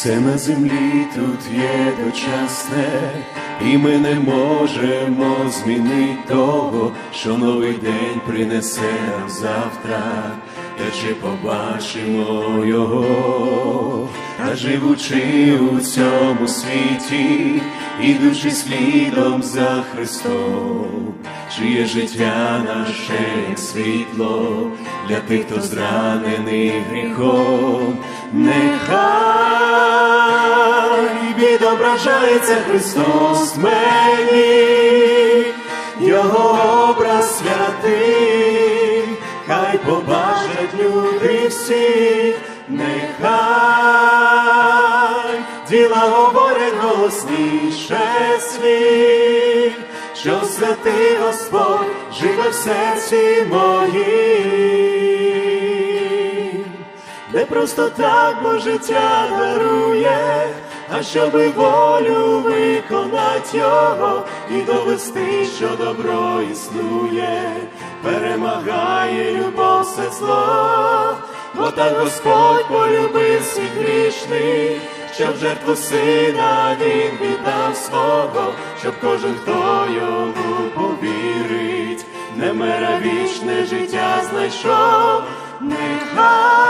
Все на землі тут є дочасне, і ми не можемо змінити того, що новий день принесе нам завтра, та чи побачимо його, а живучи у цьому світі, ідучи слідом за Христом, чиє життя наше як світло для тих, хто зранений гріхом, нехай відображається Христос мені, Його образ святий, хай побачать люди всі, нехай діла говорять голосніше слів, що святий Господь живе в серці моїм, не просто так бо життя дарує, а щоби волю виконать його і довести, що добро існує, перемагає любов все зло, бо так Господь полюбив всіх грішних, що в жертву сина він віддав свого, щоб кожен, хто йому повірить, немера вічне життя знайшов, нехай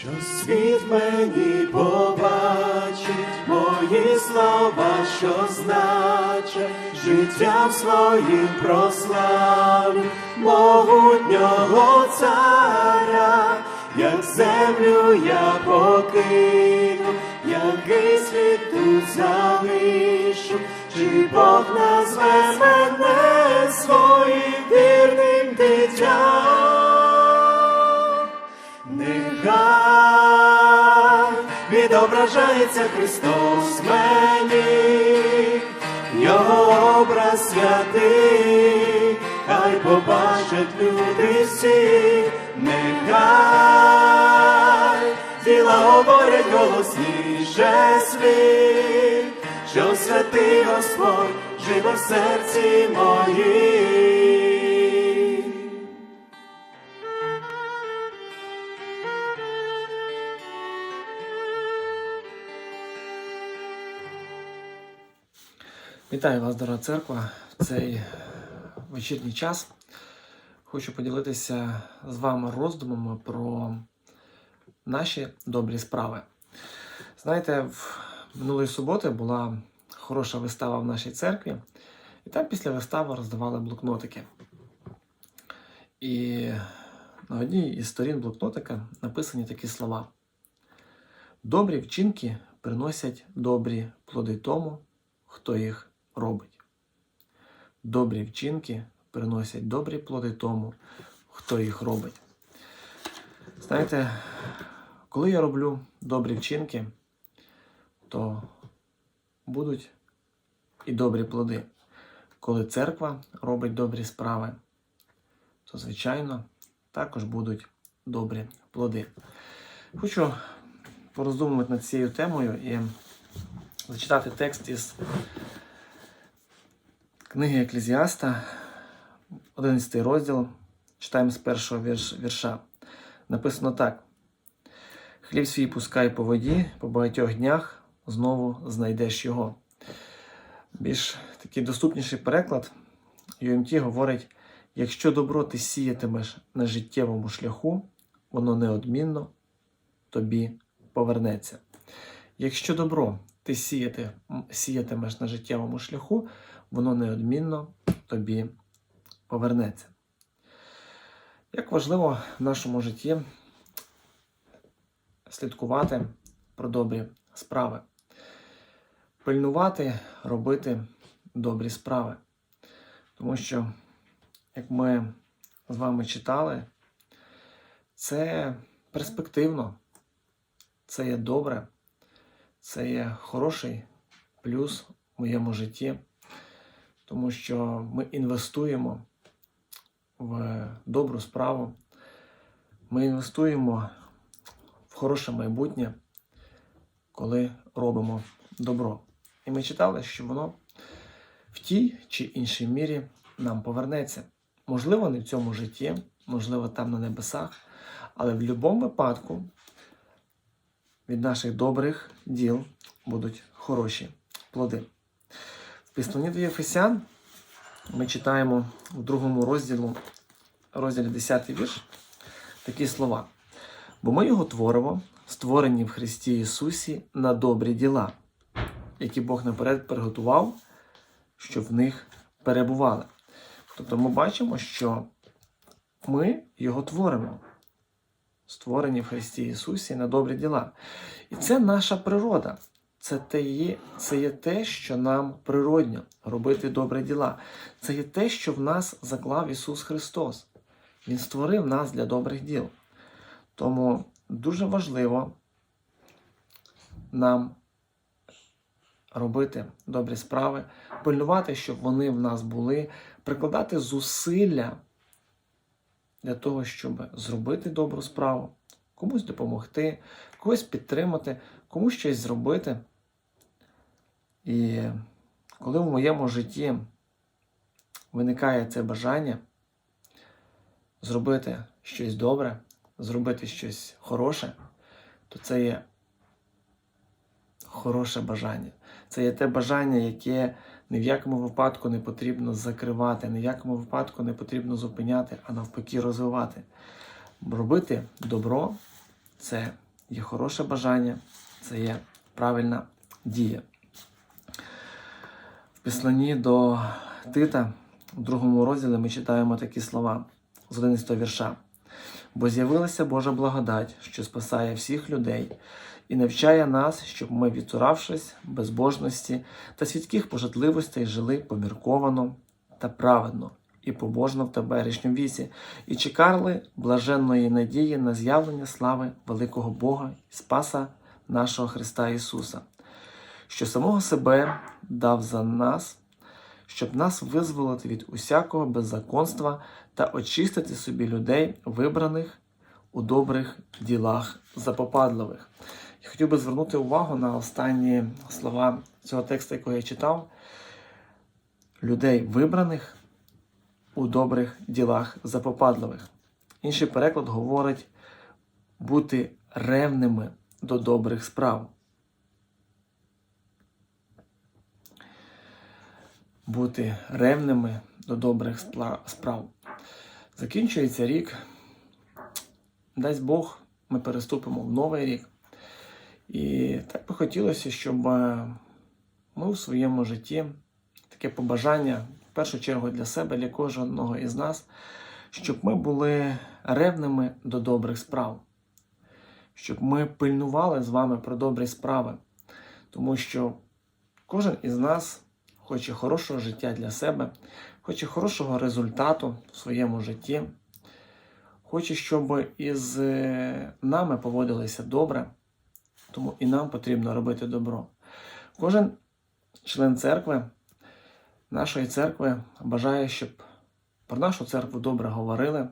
Що світ мені побачить, мої слова, що значить, життям своїм прославлю могутнього царя, як землю я покину, який світ тут залишу, чи Бог назве мене своїм вірним дитям. Відображається Христос мені, Його образ святий, хай побачать люди всі, нехай діла говорять голосніше світ, що святий Господь живе в серці моїм. Вітаю вас, дорога церква, в цей вечірній час. Хочу поділитися з вами роздумами про наші добрі справи. Знаєте, в минулої суботи була хороша вистава в нашій церкві, і там після вистави роздавали блокнотики. І на одній із сторін блокнотика написані такі слова: Добрі вчинки приносять добрі плоди тому, хто їх робить. Добрі вчинки приносять добрі плоди тому, хто їх робить. Знаєте, коли я роблю добрі вчинки, то будуть і добрі плоди. Коли церква робить добрі справи, то, звичайно, також будуть добрі плоди. Хочу пороздумувати над цією темою і зачитати текст із книги Еклезіаста, 11 розділ, читаємо з першого вірша. Написано так: Хліб свій пускай по воді, по багатьох днях знову знайдеш його. Більш такий доступніший переклад UMT говорить: якщо добро ти сіятимеш на життєвому шляху, воно неодмінно тобі повернеться. Якщо добро ти сіяти, сіятимеш на життєвому шляху, воно неодмінно тобі повернеться. Як важливо в нашому житті слідкувати про добрі справи. пильнувати, робити добрі справи. Тому що, як ми з вами читали, це перспективно, це є добре, це є хороший плюс в моєму житті, тому що ми інвестуємо в добру справу, ми інвестуємо в хороше майбутнє, коли робимо добро. І ми читали, що воно в тій чи іншій мірі нам повернеться. Можливо, не в цьому житті, можливо, там на небесах, але в будь-якому випадку від наших добрих діл будуть хороші плоди. В до Єфесян ми читаємо в другому розділу, розділі 10 вірш, такі слова. Бо ми його творимо, створені в Христі Ісусі на добрі діла, які Бог наперед приготував, щоб в них перебували. Тобто ми бачимо, що ми його творимо, створені в Христі Ісусі на добрі діла. І це наша природа. Це, те є, це є те, що нам природньо робити добрі діла. Це є те, що в нас заклав Ісус Христос. Він створив нас для добрих діл. Тому дуже важливо нам робити добрі справи, пильнувати, щоб вони в нас були, прикладати зусилля для того, щоб зробити добру справу, комусь допомогти, когось підтримати, комусь щось зробити. І коли в моєму житті виникає це бажання зробити щось добре, зробити щось хороше, то це є хороше бажання. Це є те бажання, яке ні в якому випадку не потрібно закривати, ні в якому випадку не потрібно зупиняти, а навпаки розвивати. Робити добро це є хороше бажання, це є правильна дія. В післанні до Тита, в другому розділі, ми читаємо такі слова з 11 вірша. Бо з'явилася Божа благодать, що спасає всіх людей, і навчає нас, щоб ми, відцуравшись безбожності та світських пожитливостей, жили помірковано та праведно і побожно в теперішньому віці, і чекали блаженної надії на з'явлення слави великого Бога і Спаса нашого Христа Ісуса, що самого себе дав за нас, щоб нас визволити від усякого беззаконства та очистити собі людей, вибраних у добрих ділах запопадливих. Я хотів би звернути увагу на останні слова цього тексту, якого я читав. Людей вибраних у добрих ділах запопадливих. Інший переклад говорить бути ревними до добрих справ. Бути ревними до добрих справ. Закінчується рік. Дасть Бог, ми переступимо в новий рік. І так би хотілося, щоб е, ми в своєму житті таке побажання, в першу чергу для себе, для кожного із нас, щоб ми були ревними до добрих справ, щоб ми пильнували з вами про добрі справи, тому що кожен із нас хоче хорошого життя для себе, хоче хорошого результату в своєму житті, хоче, щоб із е, нами поводилися добре. Тому і нам потрібно робити добро. Кожен член церкви, нашої церкви, бажає, щоб про нашу церкву добре говорили,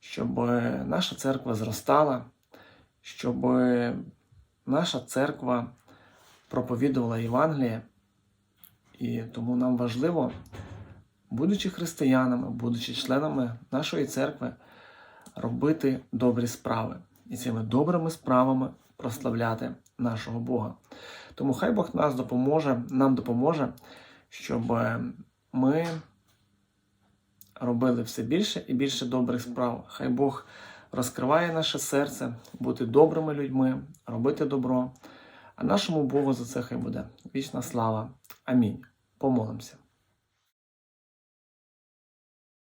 щоб е, наша церква зростала, щоб е, наша церква проповідувала Євангеліє. І тому нам важливо, будучи християнами, будучи членами нашої церкви, робити добрі справи і цими добрими справами прославляти нашого Бога. Тому хай Бог нас допоможе, нам допоможе, щоб е, ми робили все більше і більше добрих справ. Хай Бог розкриває наше серце, бути добрими людьми, робити добро. А нашому Богу за це хай буде вічна слава. Амінь. Помолимося.